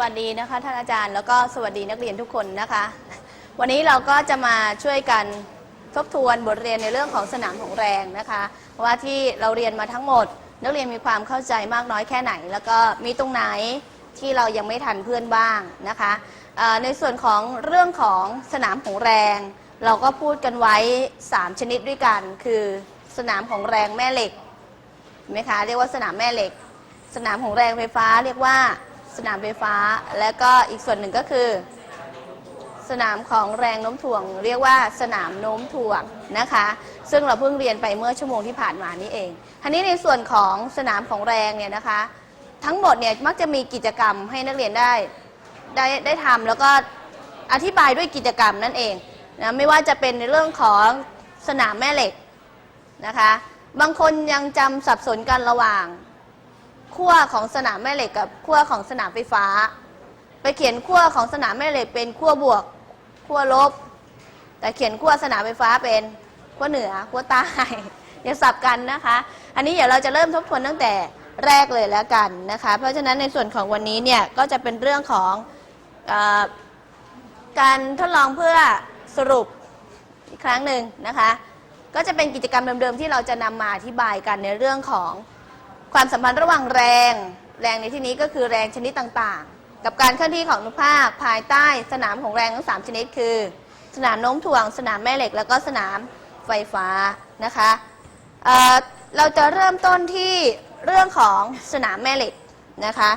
วัสดีนะคะท่านอาจารย์แล้วก็สวัสดีนักเรียนทุกคนนะคะ วันนี้เราก็จะมาช่วยกันทบทวนบทเรียนในเรื่องของสนามของแรงนะคะ ว่าที่เราเรียนมาทั้งหมด นักเรียนมีความเข้าใจมากน้อยแค่ไหน แล้วก็มีตรงไหนที่เรายังไม่ทันเพื่อนบ้างนะคะในส่วนของเรื่องของสนามของแรง เราก็พูดกันไว้ 3 ชนิดด้วยกัน คือสนามของแรงแม่เหล็กเห็นไหมคะเรียกว่าสนามแม่เหล็ก สนามของแรงไฟฟ้าเรียกว่า สนามไฟฟ้า และก็อีกส่วนหนึ่งก็คือ สนามของแรงโน้มถ่วง เรียกว่าสนามโน้มถ่วงนะคะ ซึ่งเราเพิ่งเรียนไปเมื่อชั่วโมงที่ผ่านมานี่เองทีนี้ในส่วนของสนามของแรงเนี่ยนะคะ ทั้งหมดเนี่ยมักจะมีกิจกรรมให้นักเรียนได้ได้ได้ทำแล้วก็อธิบายด้วยกิจกรรมนั่นเองนะไม่ว่าจะเป็นในเรื่องของสนามแม่เหล็กนะคะ บางคนยังจำสับสนกันระหว่าง ขั้วของสนามแม่เหล็กกับขั้วของสนามไฟฟ้า ไปเขียนขั้วของสนามแม่เหล็กเป็นขั้วบวกขั้วลบ แต่เขียนขั้วสนามไฟฟ้าเป็นขั้วเหนือขั้วใต้อย่าสับกันนะคะ อันนี้เดี๋ยวเราจะเริ่มทบทวนตั้งแต่แรกเลยแล้วกันนะคะ เพราะฉะนั้นในส่วนของวันนี้เนี่ยก็จะเป็นเรื่องของออการทดลองเพื่อสรุปอีกครั้งหนึ่งนะคะ ก็จะเป็นกิจกรรมเดิมๆที่เราจะนำมาอธิบายกันในเรื่องของ ความสัมพันธ์ระหว่างแรง แรงในที่นี้ก็คือแรงชนิดต่างๆ กับการเคลื่อนที่ของอนุภาคภายใต้สนามของแรงทั้ง 3 ชนิด คือ สนามโน้มถ่วง สนามแม่เหล็ก แล้วก็สนามไฟฟ้านะคะเเราจะเริ่มต้นที่เรื่องของสนามแม่เหล็กนะคะ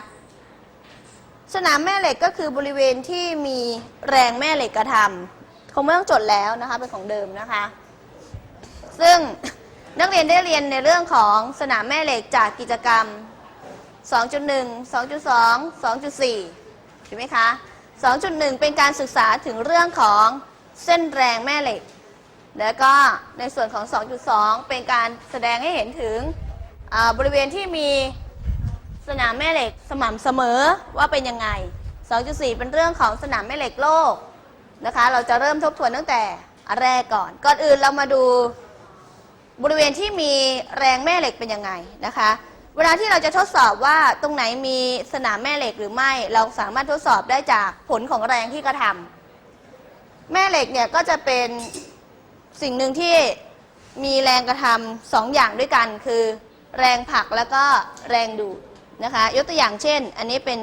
สนามแม่เหล็กก็คือบริเวณที่มีแรงแม่เหล็กกระทำคงไม่ต้องจดแล้วนะคะเป็นของเดิมนะคะ ซึ่ง นักเรียนได้เรียนในเรื่องของสนามแม่เหล็กจากกิจกรรม 2.1 2.2 2.4ใช่ไหมคะ 2.1 เป็นการศึกษาถึงเรื่องของเส้นแรงแม่เหล็ก แล้วก็ในส่วนของ 2.2 เป็นการแสดงให้เห็นถึงบริเวณที่มีสนามแม่เหล็กสม่ำเสมอว่าเป็นยังไง 2.4 เป็นเรื่องของสนามแม่เหล็กโลกนะคะ เราจะเริ่มทบทวนตั้งแต่แรกก่อน ก่อนอื่นเรามาดู บริเวณที่มีแรงแม่เหล็กเป็นยังไงนะคะ เวลาที่เราจะทดสอบว่าตรงไหนมีสนามแม่เหล็กหรือไม่ เราสามารถทดสอบได้จากผลของแรงที่กระทำแม่เหล็กเนี่ยก็จะเป็นสิ่งหนึ่งที่มีแรงกระทำสองอย่างด้วยกันคือ แรงผลักแล้วก็แรงดูดนะคะ ยกตัวอย่างเช่น อันนี้เป็น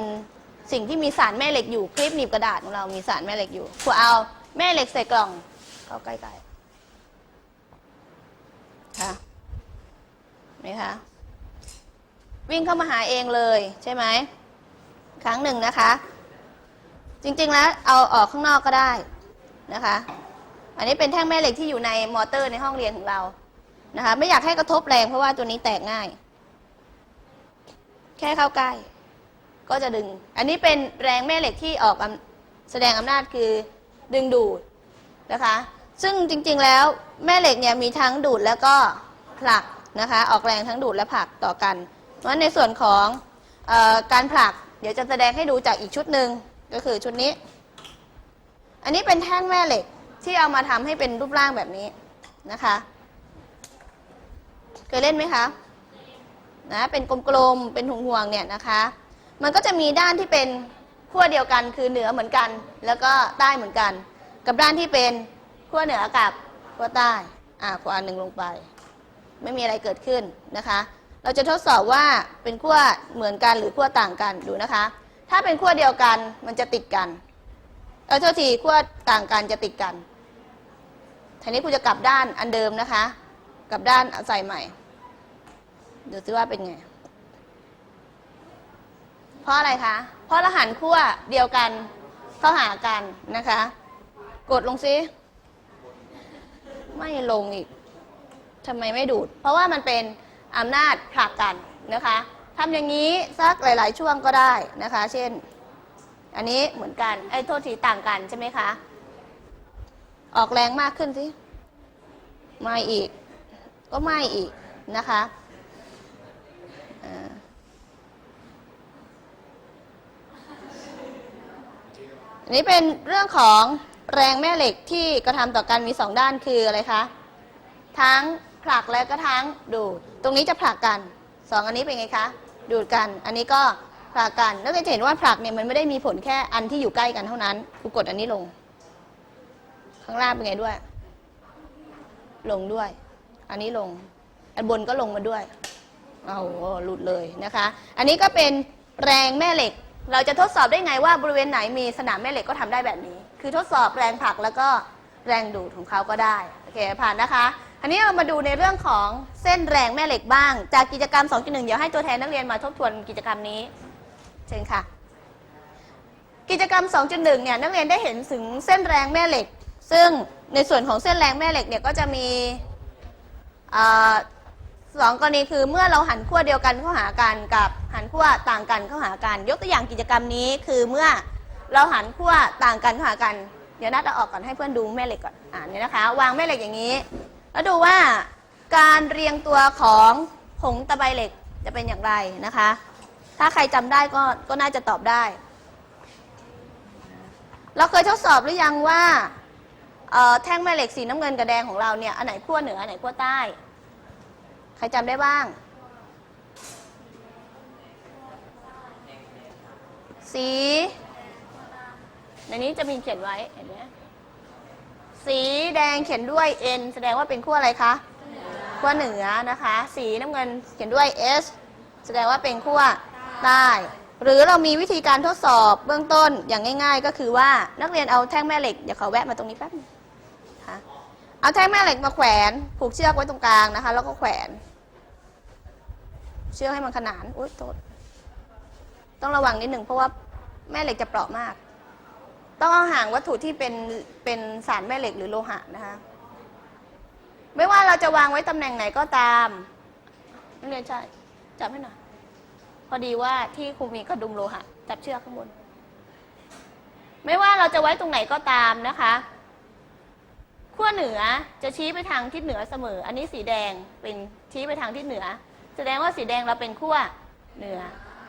สิ่งที่มีสารแม่เหล็กอยู่คลิปหนีบกระดาษของเรามีสารแม่เหล็กอยู่ครูเอาแม่เหล็กใส่กล่องเข้าใกล้ๆ ค่ะ ไหมคะวิ่งเข้ามาหาเองเลยใช่ไหมครั้งหนึ่งนะคะ จริงๆแล้วเอาออกข้างนอกก็ได้นะคะ อันนี้เป็นแท่งแม่เหล็กที่อยู่ในมอเตอร์ในห้องเรียนของเรานะคะไม่อยากให้กระทบแรงเพราะว่าตัวนี้แตกง่าย แค่เข้าใกล้ ก็จะดึง อันนี้เป็นแรงแม่เหล็กที่ออกแสดงอำนาจคือดึงดูดนะคะ ซึ่งจริงๆแล้วแม่เหล็กเนี่ยมีทั้งดูดแล้วก็ผลัก นะคะ ออกแรงทั้งดูดและผลักต่อกันเพราะในส่วนของออการผลัก เดี๋ยวจะแสดงให้ดูจากอีกชุดหนึ่งก็คือชุดนี้ อันนี้เป็นแท่งแม่เหล็กที่เอามาทำให้เป็นรูปร่างแบบนี้นะคะ เคยเล่นไหมคะนะเป็นกลมๆเป็นห่วงๆเนี่ยนะคะ มันก็จะมีด้านที่เป็นขั้วเดียวกันคือเหนือเหมือนกัน แล้วก็ใต้เหมือนกัน กับด้านที่เป็นขั้วเหนือกับขั้วใต้อ่าขั้วอันหนึ่งลงไป ไม่มีอะไรเกิดขึ้นนะคะ เราจะทดสอบว่าเป็นขั้วเหมือนกันหรือขั้วต่างกันดูนะคะ ถ้าเป็นขั้วเดียวกันมันจะติดกันเออโทษทีขั้วต่างกันจะติดกันทีนี้ครูจะกลับด้านอันเดิมนะคะ กลับด้านอาใส่ใหม่ดูซิว่าเป็นไง เพราะอะไรคะ เพราะรหันขั้วเดียวกันเข้าหากันนะคะ กดลงซิ ไม่ลงอีก ทำไมไม่ดูด เพราะว่ามันเป็นอำนาจผลักกันนะคะทำอย่างนี้สักหลาย ๆ ช่วงก็ได้นะคะ เช่น อันนี้เหมือนกันไอ้โทษทีต่างกันใช่ไหมคะ ออกแรงมากขึ้นสิไม่อีก ก็ไม่อีกนะคะอันนี้เป็นเรื่องของแรงแม่เหล็กที่กระทำต่อกันมีสองด้านคืออะไรคะ ทั้ง ผลักและก็ทั้งดูด ตรงนี้จะผลักกันสองอันนี้เป็นไงคะ ดูดกัน อันนี้ก็ผลักกันนักเรียนจะเห็นว่าผลักเนี่ยมันไม่ได้มีผลแค่อันที่อยู่ใกล้กันเท่านั้นครูกดอันนี้ลง ข้างล่างเป็นไงด้วย ลงด้วย อันนี้ลง อันบนก็ลงมาด้วยเอาหลุดเลยนะคะ อันนี้ก็เป็นแรงแม่เหล็ก เราจะทดสอบได้ไงว่าบริเวณไหนมีสนามแม่เหล็กก็ทำได้แบบนี้ คือทดสอบแรงผลักแล้วก็แรงดูดของเขาก็ได้ โอเค ผ่านนะคะ อันนี้เรามาดูในเรื่องของเส้นแรงแม่เหล็กบ้าง จากกิจกรรม 2.1 เดี๋ยวให้ตัวแทนนักเรียนมาทบทวนกิจกรรมนี้ เชิญค่ะ กิจกรรม 2.1 เนี่ยนักเรียนได้เห็นถึงเส้นแรงแม่เหล็ก ซึ่งในส่วนของเส้นแรงแม่เหล็กเนี่ยก็จะมีอสองกรณีคือเมื่อเราหันขั้วเดียวกันเข้าหากันกับหันขั้วต่างกันเข้าหากัน ยกตัวอย่างกิจกรรมนี้คือเมื่อเราหันขั้วต่างกันเข้าหากัน เดี๋ยวนัดเอาออกก่อนให้เพื่อนดูแม่เหล็กก่อนอ่านี่นะคะ วางแม่เหล็กอย่างนี้ แล้วดูว่าการเรียงตัวของผงตะไบเหล็กจะเป็นอย่างไรนะคะ ถ้าใครจำได้ก็ก็น่าจะตอบได้ เราเคยทดสอบหรือยังว่าแท่งแม่เหล็กสีน้ำเงินกับแดงของเราเนี่ยอันไหนขั้วเหนืออันไหนขั้วใต้ ใครจำได้บ้าง สีในนี้จะมีเขียนไว้เห็นไหม สีแดงเขียนด้วย N แสดงว่าเป็นขั้วอะไรคะขั้วเหนือนะคะ สีน้ำเงินเขียนด้วย S แสดงว่าเป็นขั้วใต้หรือเรามีวิธีการทดสอบเบื้องต้นอย่างง่าย ๆ ก็คือว่านักเรียนเอาแท่งแม่เหล็กเดี๋ยวเขาแวะมาตรงนี้แป๊บนึงค่ะเอาแท่งแม่เหล็กมาแขวนผูกเชือกไว้ตรงกลางนะคะ แล้วก็แขวน เชือกให้มันขนานอุ้ยโทษต้องระวังนิดหนึ่งเพราะว่าแม่เหล็กจะเปราะมาก ต้องเอาห่างวัตถุที่เป็นเป็นสารแม่เหล็กหรือโลหะนะคะ ไม่ว่าเราจะวางไว้ตำแหน่งไหนก็ตามนักเรียนใช่จับให้หน่อยพอดีว่าที่ครูมีกระดุมโลหะจับเชือกข้างบน ไม่ว่าเราจะไว้ตรงไหนก็ตามนะคะขั้วเหนือจะชี้ไปทางทิศเหนือเสมอ อันนี้สีแดงเป็นชี้ไปทางทิศเหนือ แสดงว่าสีแดงเราเป็นขั้วเหนือ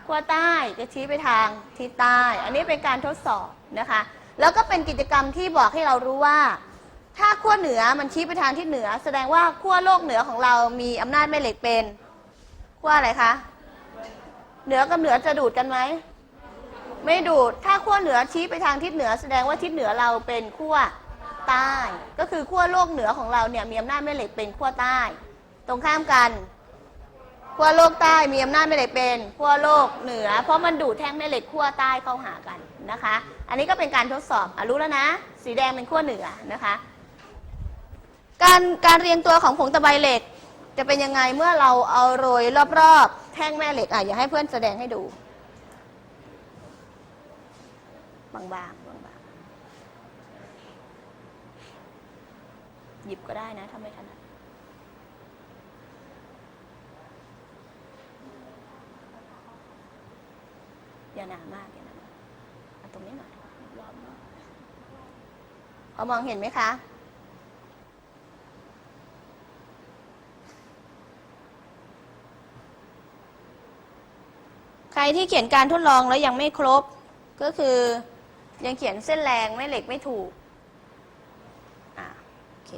ขั้วใต้จะชี้ไปทางทิศใต้ อันนี้เป็นการทดสอบนะคะ แล้วก็เป็นกิจกรรมที่บอกให้เรารู้ว่า ถ้าขั้วเหนือมันชี้ไปทางทิศเหนือ แสดงว่าขั้วโลกเหนือของเรามีอำนาจแม่เหล็กเป็นขั้วอะไรคะเหนือกับเหนือจะดูดกันไหมไม่ดูดถ้าขั้วเหนือชี้ไปทางทิศเหนือ แสดงว่าทิศเหนือเราเป็นขั้วใต้ ก็คือขั้วโลกเหนือของเราเนี่ยมีอำนาจแม่เหล็กเป็นขั้วใต้ ตรงข้ามกันขั้วโลกใต้มีอำนาจแม่เหล็กเป็นขั้วโลกเหนือ เพราะมันดูดแท่งแม่เหล็กขั้วใต้เข้าหากันนะคะ อันนี้ก็เป็นการทดสอบอรู้แล้วนะ สีแดงเป็นขั้วเหนือนะคะ การการเรียงตัวของผงตะไบเหล็ก จะเป็นยังไงเมื่อเราเอาโรยรอบๆ แท่งแม่เหล็กอะอย่าให้เพื่อนแสดงให้ดู บางๆบางๆหยิบก็ได้นะถ้าไม่ถนัดอย่าหนามากอย่าหนามากเอาตรงนี้หน่อยรอ พอมองเห็นไหมคะใครที่เขียนการทดลองแล้วยังไม่ครบ ก็คือยังเขียนเส้นแรงแม่เหล็กไม่ถูกอะโอเค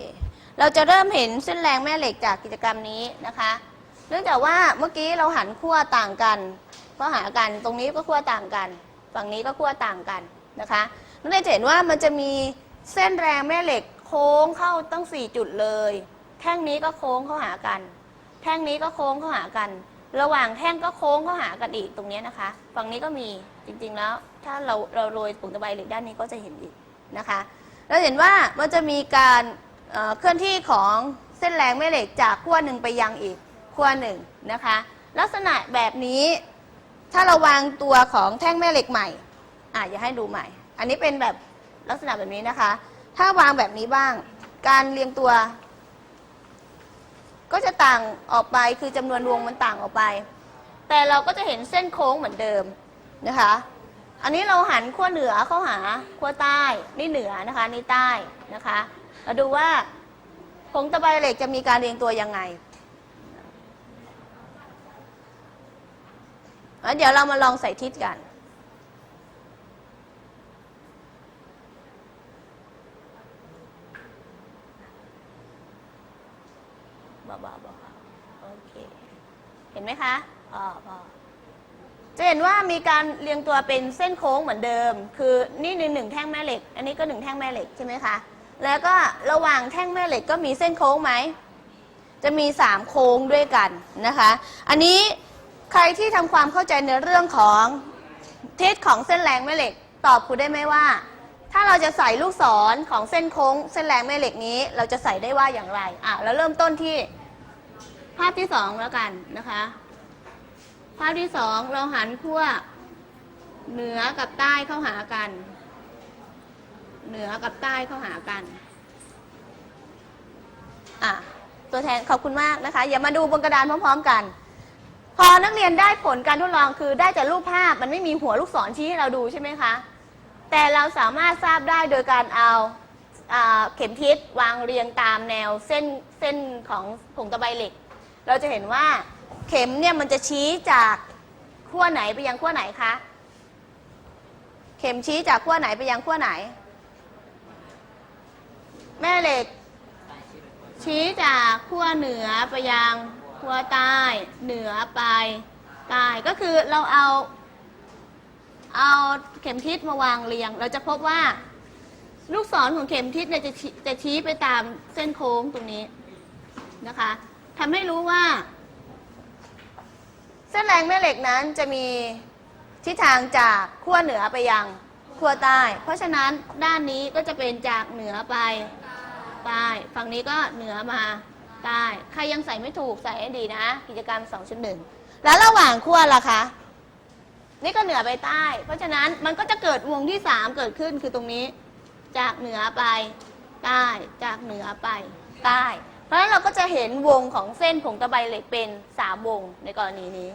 เราจะเริ่มเห็นเส้นแรงแม่เหล็กจากกิจกรรมนี้นะคะ เนื่องจากว่าเมื่อกี้เราหันขั้วต่างกันก็หากันตรงนี้ก็ขั้วต่างกัน ฝั่งนี้ก็ขั้วต่างกันนะคะนักเรียนจะเห็นว่ามันจะมี เส้นแรงแม่เหล็กโค้งเข้าตั้ง 4 จุดเลย แท่งนี้ก็โค้งเข้าหากัน แท่งนี้ก็โค้งเข้าหากัน ระหว่างแท่งก็โค้งเข้าหากันอีกตรงนี้นะคะ ฝั่งนี้ก็มีจริงๆแล้ว ถ้าเราเราโรยผงตะไบเหล็กด้านนี้ก็จะเห็นอีกนะคะเราเห็นว่ามันจะมีการเเคลื่อนที่ของเส้นแรงแม่เหล็กจากขั้วหนึ่งไปยังอีกขั้วหนึ่งนะคะ ลักษณะแบบนี้ถ้าเราวางตัวของแท่งแม่เหล็กใหม่อะอย่าให้ดูใหม่ อันนี้เป็นแบบ ลักษณะแบบนี้นะคะ ถ้าวางแบบนี้บ้าง การเรียงตัว ก็จะต่างออกไปคือจำนวนวงมันต่างออกไป แต่เราก็จะเห็นเส้นโค้งเหมือนเดิมนะคะ อันนี้เราหันขั้วเหนือเข้าหาขั้วใต้นี่เหนือนะคะนี่ใต้นะคะเราดูว่าผงตะไบเหล็กจะมีการเรียงตัวยังไงแล้วเดี๋ยวเรามาลองใส่ทิศกัน เบาๆเบาโอเค เห็นไหมคะอ๋อพอจะเห็นว่ามีการเรียงตัวเป็นเส้นโค้งเหมือนเดิม คือนี่หนึ่งหนึ่งแท่งแม่เหล็ก อันนี้ก็หนึ่งแท่งแม่เหล็กใช่ไหมคะ แล้วก็ระหว่างแท่งแม่เหล็กก็มีเส้นโค้งไหม จะมีสามโค้งด้วยกันนะคะ อันนี้ใครที่ทำความเข้าใจในเรื่องของทิศของเส้นแรงแม่เหล็ก ตอบครูได้ไหมว่า ถ้าเราจะใส่ลูกศรของเส้นโค้ง เส้นแรงแม่เหล็กนี้ เราจะใส่ได้ว่าอย่างไร อะแล้วเริ่มต้นที่ ภาพที่สองแล้วกันนะคะ ภาพที่สองเราหันขั้วเหนือกับใต้เข้าหากัน เหนือกับใต้เข้าหากันอะตัวแทนขอบคุณมากนะคะ อย่ามาดูบนกระดานพร้อมๆกัน พอนักเรียนได้ผลการทดลองคือได้จากรูปภาพมันไม่มีหัวลูกศรชี้ให้เราดูใช่ไหมคะแต่เราสามารถทราบได้โดยการเอาอ่าเข็มทิศวางเรียงตามแนวเส้นเส้นของผงตะไบเหล็ก เราจะเห็นว่าเข็มเนี่ยมันจะชี้จากขั้วไหนไปยังขั้วไหนคะเข็มชี้จากขั้วไหนไปยังขั้วไหน แม่เหล็ก ชี้จากขั้วเหนือไปยังขั้วใต้ เหนือไปใต้ก็คือเราเอา เอาเข็มทิศมาวางเรียง เราจะพบว่า ลูกศรของเข็มทิศเนี่ยจะชี้จะชี้ไปตามเส้นโค้งตรงนี้นะคะ ทำให้รู้ว่า เส้นแรงแม่เหล็กนั้นจะมีทิศทางจากขั้วเหนือไปยังขั้วใต้ เพราะฉะนั้นด้านนี้ก็จะเป็นจากเหนือไปใต้ฝั่งนี้ก็เหนือมาใต้ใครยังใส่ไม่ถูกใส่ให้ดีนะ กิจกรรม2.1แล้วระหว่างขั้วล่ะคะนี่ก็เหนือไปใต้ เพราะฉะนั้นมันก็จะเกิดวงที่ 3 เกิดขึ้นคือตรงนี้ จากเหนือไปใต้ จากเหนือไปใต้ เพราะฉะนั้นเราก็จะเห็นวงของเส้นผงตะไบเหล็กเป็น3วงในกรณีนี้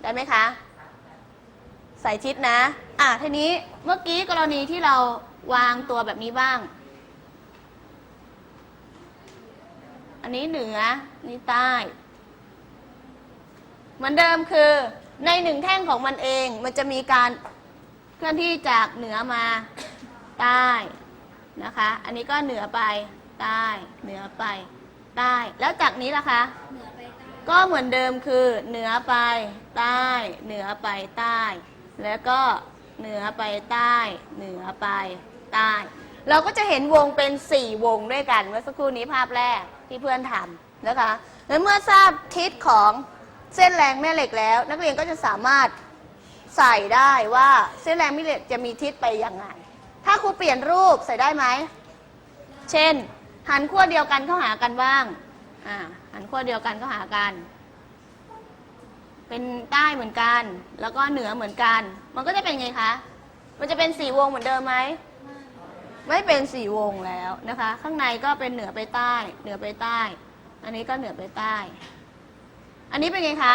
ได้ไหมคะใส่ชิดนะ อะทีนี้เมื่อกี้กรณีที่เราวางตัวแบบนี้บ้าง อันนี้เหนือ นี่ใต้ เหมือนเดิมคือในหนึ่งแท่งของมันเอง มันจะมีการเคลื่อนที่จากเหนือมาใต้นะคะ อันนี้ก็เหนือไป ใต้ เหนือไป ใต้ แล้วจากนี้ล่ะคะ ก็เหมือนเดิมคือเหนือไป ใต้ เหนือไปใต้ แล้วก็เหนือไปใต้ เหนือไปใต้ เราก็จะเห็นวงเป็น 4 วงด้วยกัน เมื่อสักครู่นี้ภาพแรกที่เพื่อนทำนะคะ แล้วเมื่อทราบทิศของเส้นแรงแม่เหล็กแล้ว นักเรียนก็จะสามารถใส่ได้ว่าเส้นแรงแม่เหล็กจะมีทิศไปยังไง ถ้าครูเปลี่ยนรูปใส่ได้ไหม เช่น หันขั้วเดียวกันเข้าหากันบ้าง อ่า หันขั้วเดียวกันเข้าหากัน เป็นใต้เหมือนกัน แล้วก็เหนือเหมือนกัน มันก็จะเป็นไงคะ มันจะเป็นสี่วงเหมือนเดิมไหม ไม่เป็นสี่วงแล้วนะคะ ข้างในก็เป็นเหนือไปใต้ เหนือไปใต้ อันนี้ก็เหนือไปใต้ อันนี้เป็นไงคะ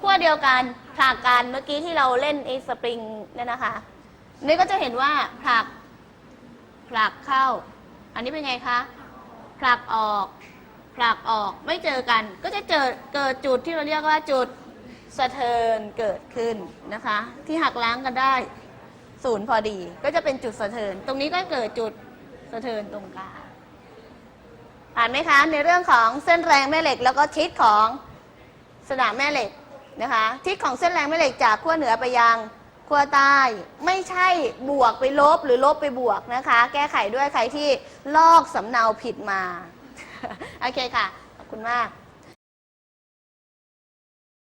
ขั้วเดียวกันผลักกันเมื่อกี้ที่เราเล่นไอ้สปริงเนี่ยนะคะนนี่ก็จะเห็นว่าผลักผลักเข้า อันนี้เป็นไงคะผลักออกผลักออกไม่เจอกัน ก็จะเจอเกิดจุดที่เราเรียกว่าจุดสะเทินเกิดขึ้นนะคะ ที่หักล้างกันได้ศูนย์พอดี ก็จะเป็นจุดสะเทิน ตรงนี้ก็เกิดจุดสะเทินตรงกลางผ่านไหมคะในเรื่องของเส้นแรงแม่เหล็ก แล้วก็ทิศของสนามแม่เหล็กนะคะ ทิศของเส้นแรงแม่เหล็กจากขั้วเหนือไปยัง ขั้วใต้ไม่ใช่บวกไปลบหรือลบไปบวกนะคะ แก้ไขด้วยใครที่ลอกสำเนาผิดมา โอเคค่ะ ขอบคุณมาก